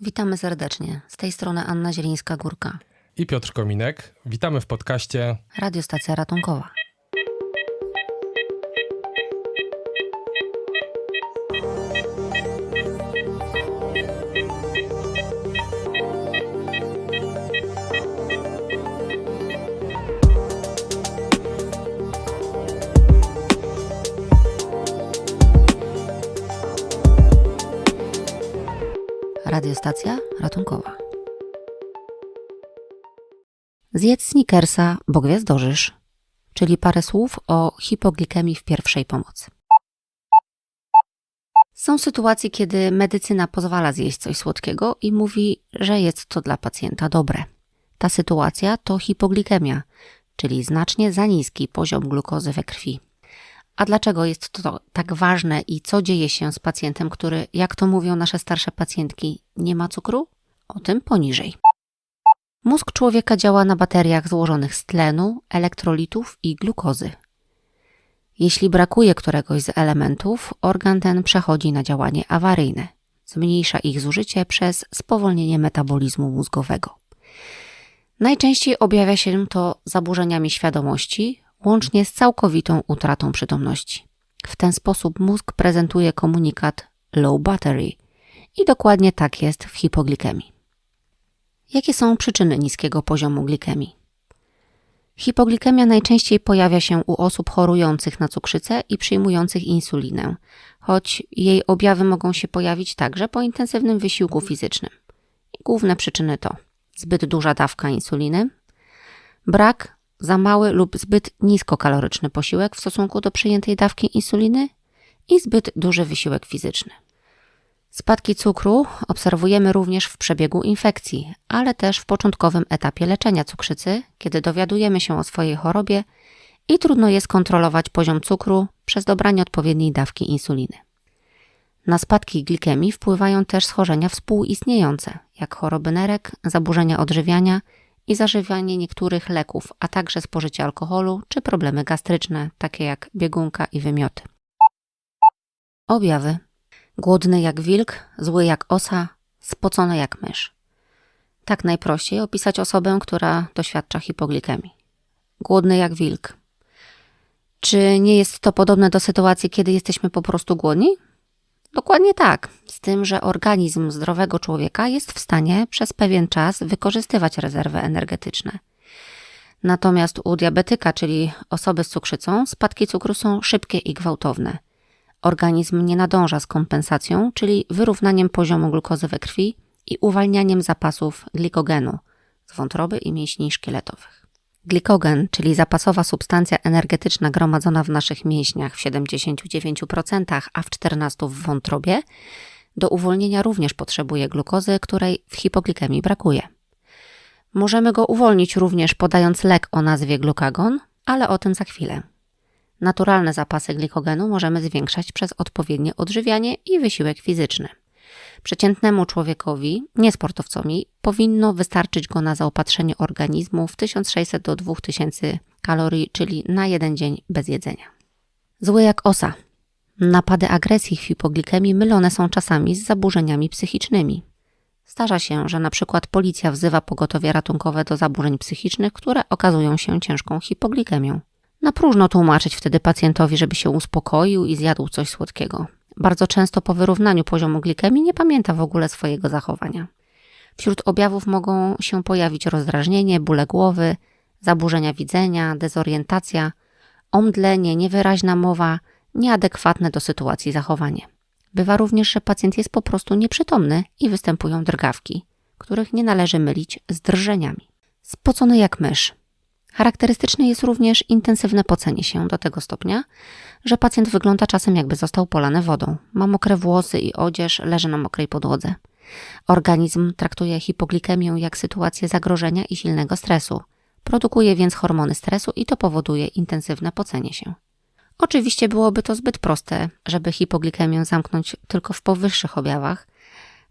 Witamy serdecznie. Z tej strony Anna Zielińska-Górka. I Piotr Kominek. Witamy w podcaście Radiostacja ratunkowa. Radiostacja ratunkowa. Zjedz snickersa, bo gwiazdożysz, czyli parę słów o hipoglikemii w pierwszej pomocy. Są sytuacje, kiedy medycyna pozwala zjeść coś słodkiego i mówi, że jest to dla pacjenta dobre. Ta sytuacja to hipoglikemia, czyli znacznie za niski poziom glukozy we krwi. A dlaczego jest to tak ważne i co dzieje się z pacjentem, który, jak to mówią nasze starsze pacjentki, nie ma cukru? O tym poniżej. Mózg człowieka działa na bateriach złożonych z tlenu, elektrolitów i glukozy. Jeśli brakuje któregoś z elementów, organ ten przechodzi na działanie awaryjne. Zmniejsza ich zużycie przez spowolnienie metabolizmu mózgowego. Najczęściej objawia się to zaburzeniami świadomości, łącznie z całkowitą utratą przytomności. W ten sposób mózg prezentuje komunikat low battery i dokładnie tak jest w hipoglikemii. Jakie są przyczyny niskiego poziomu glikemii? Hipoglikemia najczęściej pojawia się u osób chorujących na cukrzycę i przyjmujących insulinę, choć jej objawy mogą się pojawić także po intensywnym wysiłku fizycznym. Główne przyczyny to zbyt duża dawka insuliny, brak za mały lub zbyt niskokaloryczny posiłek w stosunku do przyjętej dawki insuliny i zbyt duży wysiłek fizyczny. Spadki cukru obserwujemy również w przebiegu infekcji, ale też w początkowym etapie leczenia cukrzycy, kiedy dowiadujemy się o swojej chorobie i trudno jest kontrolować poziom cukru przez dobranie odpowiedniej dawki insuliny. Na spadki glikemii wpływają też schorzenia współistniejące, jak choroby nerek, zaburzenia odżywiania i zażywanie niektórych leków, a także spożycie alkoholu czy problemy gastryczne, takie jak biegunka i wymioty. Objawy Głodny jak wilk, zły jak osa, spocony jak mysz. Tak najprościej opisać osobę, która doświadcza hipoglikemii. Głodny jak wilk. Czy nie jest to podobne do sytuacji, kiedy jesteśmy po prostu głodni? Dokładnie tak, z tym, że organizm zdrowego człowieka jest w stanie przez pewien czas wykorzystywać rezerwy energetyczne. Natomiast u diabetyka, czyli osoby z cukrzycą, spadki cukru są szybkie i gwałtowne. Organizm nie nadąża z kompensacją, czyli wyrównaniem poziomu glukozy we krwi i uwalnianiem zapasów glikogenu z wątroby i mięśni szkieletowych. Glikogen, czyli zapasowa substancja energetyczna gromadzona w naszych mięśniach w 79%, a w 14% w wątrobie, do uwolnienia również potrzebuje glukozy, której w hipoglikemii brakuje. Możemy go uwolnić również podając lek o nazwie glukagon, ale o tym za chwilę. Naturalne zapasy glikogenu możemy zwiększać przez odpowiednie odżywianie i wysiłek fizyczny. Przeciętnemu człowiekowi, nie sportowcowi, powinno wystarczyć go na zaopatrzenie organizmu w 1600 do 2000 kalorii, czyli na jeden dzień bez jedzenia. Zły jak osa. Napady agresji w hipoglikemii mylone są czasami z zaburzeniami psychicznymi. Zdarza się, że na przykład policja wzywa pogotowie ratunkowe do zaburzeń psychicznych, które okazują się ciężką hipoglikemią. Na próżno tłumaczyć wtedy pacjentowi, żeby się uspokoił i zjadł coś słodkiego. Bardzo często po wyrównaniu poziomu glikemii nie pamięta w ogóle swojego zachowania. Wśród objawów mogą się pojawić rozdrażnienie, bóle głowy, zaburzenia widzenia, dezorientacja, omdlenie, niewyraźna mowa, nieadekwatne do sytuacji zachowanie. Bywa również, że pacjent jest po prostu nieprzytomny i występują drgawki, których nie należy mylić z drżeniami. Spocony jak mysz. Charakterystyczne jest również intensywne pocenie się do tego stopnia, że pacjent wygląda czasem jakby został polany wodą. Ma mokre włosy i odzież, leży na mokrej podłodze. Organizm traktuje hipoglikemię jak sytuację zagrożenia i silnego stresu. Produkuje więc hormony stresu i to powoduje intensywne pocenie się. Oczywiście byłoby to zbyt proste, żeby hipoglikemię zamknąć tylko w powyższych objawach,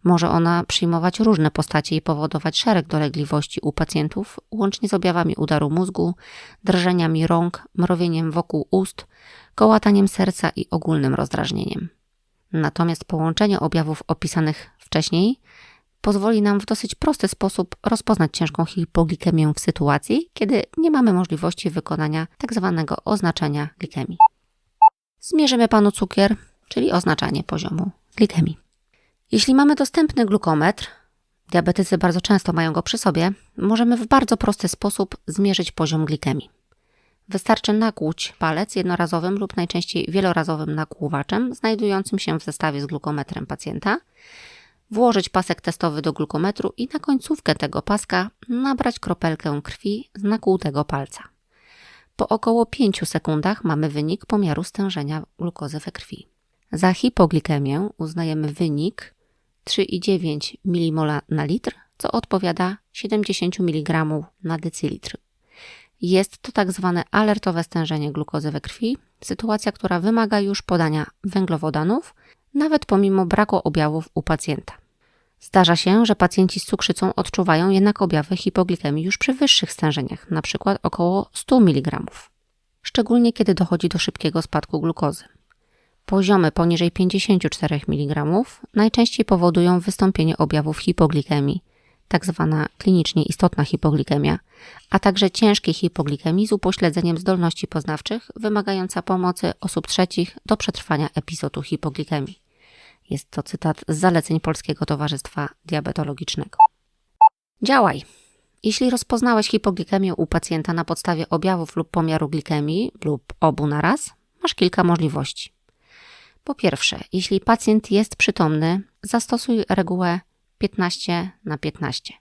może ona przyjmować różne postacie i powodować szereg dolegliwości u pacjentów, łącznie z objawami udaru mózgu, drżeniami rąk, mrowieniem wokół ust, kołataniem serca i ogólnym rozdrażnieniem. Natomiast połączenie objawów opisanych wcześniej pozwoli nam w dosyć prosty sposób rozpoznać ciężką hipoglikemię w sytuacji, kiedy nie mamy możliwości wykonania tzw. oznaczenia glikemii. Zmierzymy panu cukier, czyli oznaczanie poziomu glikemii. Jeśli mamy dostępny glukometr, diabetycy bardzo często mają go przy sobie, możemy w bardzo prosty sposób zmierzyć poziom glikemii. Wystarczy nakłuć palec jednorazowym lub najczęściej wielorazowym nakłuwaczem znajdującym się w zestawie z glukometrem pacjenta, włożyć pasek testowy do glukometru i na końcówkę tego paska nabrać kropelkę krwi z nakłutego palca. Po około 5 sekundach mamy wynik pomiaru stężenia glukozy we krwi. Za hipoglikemię uznajemy wynik 3,9 mmol na litr, co odpowiada 70 mg na decylitr. Jest to tak zwane alertowe stężenie glukozy we krwi, sytuacja, która wymaga już podania węglowodanów, nawet pomimo braku objawów u pacjenta. Zdarza się, że pacjenci z cukrzycą odczuwają jednak objawy hipoglikemii już przy wyższych stężeniach, np. około 100 mg, szczególnie kiedy dochodzi do szybkiego spadku glukozy. Poziomy poniżej 54 mg najczęściej powodują wystąpienie objawów hipoglikemii, tak zwana klinicznie istotna hipoglikemia, a także ciężkiej hipoglikemii z upośledzeniem zdolności poznawczych, wymagająca pomocy osób trzecich do przetrwania epizodu hipoglikemii. Jest to cytat z zaleceń Polskiego Towarzystwa Diabetologicznego. Działaj! Jeśli rozpoznałeś hipoglikemię u pacjenta na podstawie objawów lub pomiaru glikemii lub obu naraz, masz kilka możliwości. Po pierwsze, jeśli pacjent jest przytomny, zastosuj regułę 15 na 15.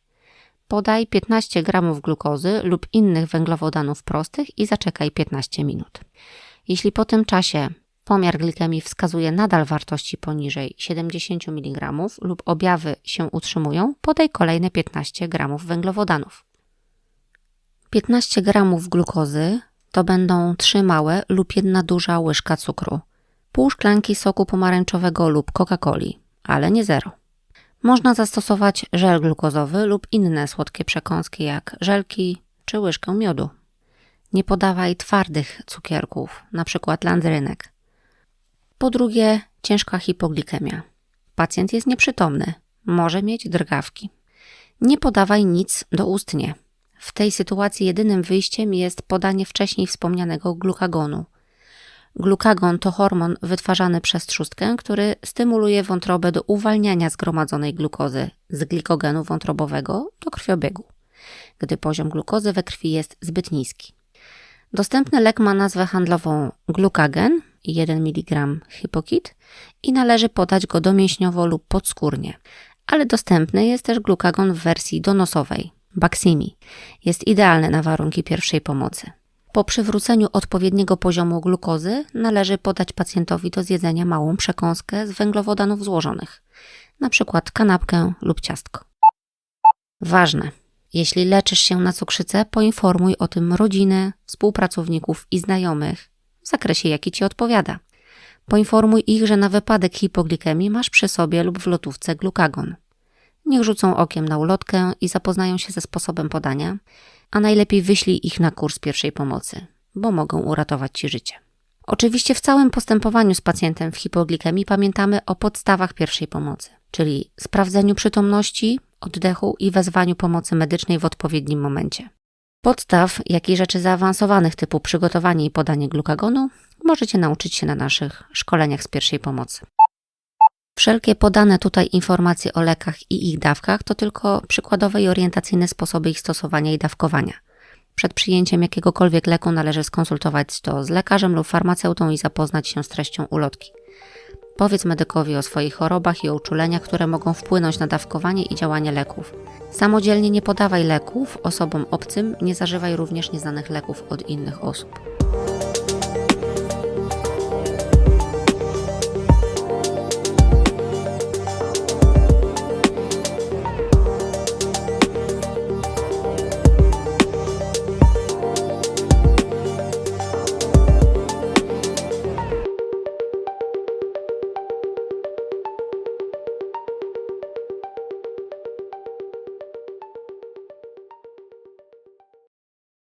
Podaj 15 gramów glukozy lub innych węglowodanów prostych i zaczekaj 15 minut. Jeśli po tym czasie pomiar glikemii wskazuje nadal wartości poniżej 70 mg lub objawy się utrzymują, podaj kolejne 15 gramów węglowodanów. 15 gramów glukozy to będą 3 małe lub jedna duża łyżka cukru, pół szklanki soku pomarańczowego lub Coca-Coli, ale nie zero. Można zastosować żel glukozowy lub inne słodkie przekąski jak żelki czy łyżkę miodu. Nie podawaj twardych cukierków, np. landrynek. Po drugie, ciężka hipoglikemia. Pacjent jest nieprzytomny, może mieć drgawki. Nie podawaj nic doustnie. W tej sytuacji jedynym wyjściem jest podanie wcześniej wspomnianego glukagonu – Glukagon to hormon wytwarzany przez trzustkę, który stymuluje wątrobę do uwalniania zgromadzonej glukozy z glikogenu wątrobowego do krwiobiegu, gdy poziom glukozy we krwi jest zbyt niski. Dostępny lek ma nazwę handlową glukagen 1 mg hypokit i należy podać go domięśniowo lub podskórnie, ale dostępny jest też glukagon w wersji donosowej, Baqsimi. Jest idealny na warunki pierwszej pomocy. Po przywróceniu odpowiedniego poziomu glukozy należy podać pacjentowi do zjedzenia małą przekąskę z węglowodanów złożonych, np. kanapkę lub ciastko. Ważne. Jeśli leczysz się na cukrzycę, poinformuj o tym rodzinę, współpracowników i znajomych w zakresie, jaki ci odpowiada. Poinformuj ich, że na wypadek hipoglikemii masz przy sobie lub w lotówce glukagon. Niech rzucą okiem na ulotkę i zapoznają się ze sposobem podania, a najlepiej wyślij ich na kurs pierwszej pomocy, bo mogą uratować Ci życie. Oczywiście w całym postępowaniu z pacjentem w hipoglikemii pamiętamy o podstawach pierwszej pomocy, czyli sprawdzeniu przytomności, oddechu i wezwaniu pomocy medycznej w odpowiednim momencie. Podstaw, jak i rzeczy zaawansowanych typu przygotowanie i podanie glukagonu możecie nauczyć się na naszych szkoleniach z pierwszej pomocy. Wszelkie podane tutaj informacje o lekach i ich dawkach to tylko przykładowe i orientacyjne sposoby ich stosowania i dawkowania. Przed przyjęciem jakiegokolwiek leku należy skonsultować to z lekarzem lub farmaceutą i zapoznać się z treścią ulotki. Powiedz medykowi o swoich chorobach i o uczuleniach, które mogą wpłynąć na dawkowanie i działanie leków. Samodzielnie nie podawaj leków osobom obcym, nie zażywaj również nieznanych leków od innych osób.